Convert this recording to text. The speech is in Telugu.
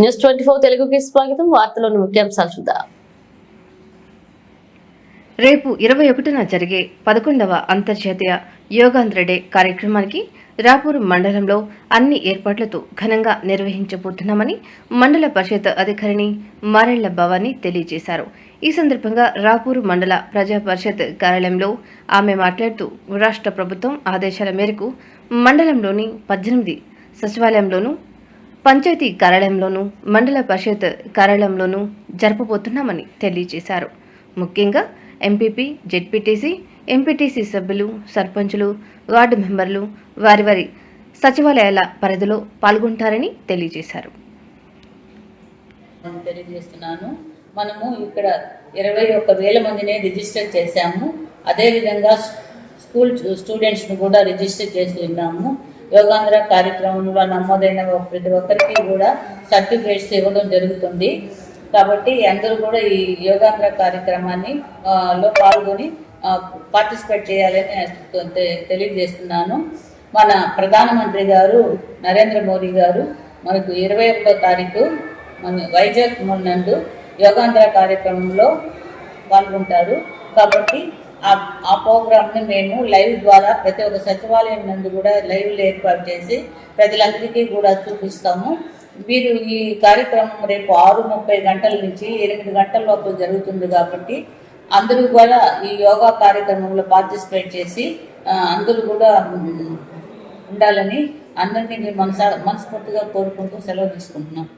న్యూస్ ట్వంటీ ఫోర్ తెలుగుకి స్వాగతం. వార్తలోని ముఖ్యాంశాలు చూద్దాం. రేపు ఇరవై ఒకటిన జరిగే పదకొండవ అంతర్జాతీయ యోగాంధ్ర డే కార్యక్రమానికి రాపూర్ మండలంలో అన్ని ఏర్పాట్లతో ఘనంగా నిర్వహించబోతున్నామని మండల పరిషత్ అధికారిని మారెళ్ళ భవాని తెలియజేశారు. ఈ సందర్భంగా రాపూర్ మండల ప్రజా పరిషత్ కార్యాలయంలో ఆమె మాట్లాడుతూ రాష్ట్ర ప్రభుత్వం ఆదేశాల మేరకు మండలంలోని పద్దెనిమిది సచివాలయంలోనూ పంచాయతీ కార్యాలయంలోనూ మండల పరిషత్ కార్యాలయంలోనూ జరపబోతున్నామని తెలియజేశారు. ముఖ్యంగా ఎంపీపీ జెడ్పీటీసీ ఎంపీటీసీ సభ్యులు సర్పంచులు వార్డు మెంబర్లు వారి వారి సచివాలయాల పరిధిలో పాల్గొంటారని తెలియజేశారు. తెలియజేస్తున్నాను. మనము ఇక్కడ ఇరవై ఒక్క వేల మందిని రిజిస్టర్ చేశాము. అదేవిధంగా స్కూల్ స్టూడెంట్స్ని కూడా రిజిస్టర్ చేసి ఉన్నాము యోగాంధ్ర కార్యక్రమంలో నమోదైన ప్రతి ఒక్కరికి కూడా సర్టిఫికేట్స్ ఇవ్వడం జరుగుతుంది. కాబట్టి అందరూ కూడా ఈ యోగాంధ్ర కార్యక్రమాన్ని లో పాల్గొని పార్టిసిపేట్ చేయాలని తె- తెలియజేస్తున్నాను. మన ప్రధానమంత్రి గారు నరేంద్ర మోదీ గారు మనకు ఇరవై ఒకటో తారీఖు మన వైజాగ్ నందు యోగాంధ్ర కార్యక్రమంలో పాల్గొంటారు. కాబట్టి ఆ ఆ ప్రోగ్రామ్ని మేము లైవ్ ద్వారా ప్రతి ఒక్క సచివాలయం నందు కూడా లైవ్లు ఏర్పాటు చేసి ప్రజలందరికీ కూడా చూపిస్తాము. వీరు ఈ కార్యక్రమం రేపు ఆరు ముప్పై గంటల నుంచి ఎనిమిది గంటల లోపల జరుగుతుంది కాబట్టి అందరూ కూడా ఈ యోగా కార్యక్రమంలో పార్టిసిపేట్ చేసి అందరూ కూడా ఉండాలని అందరినీ మనసా మనస్ఫూర్తిగా కోరుకుంటూ సెలవు తీసుకుంటున్నాం.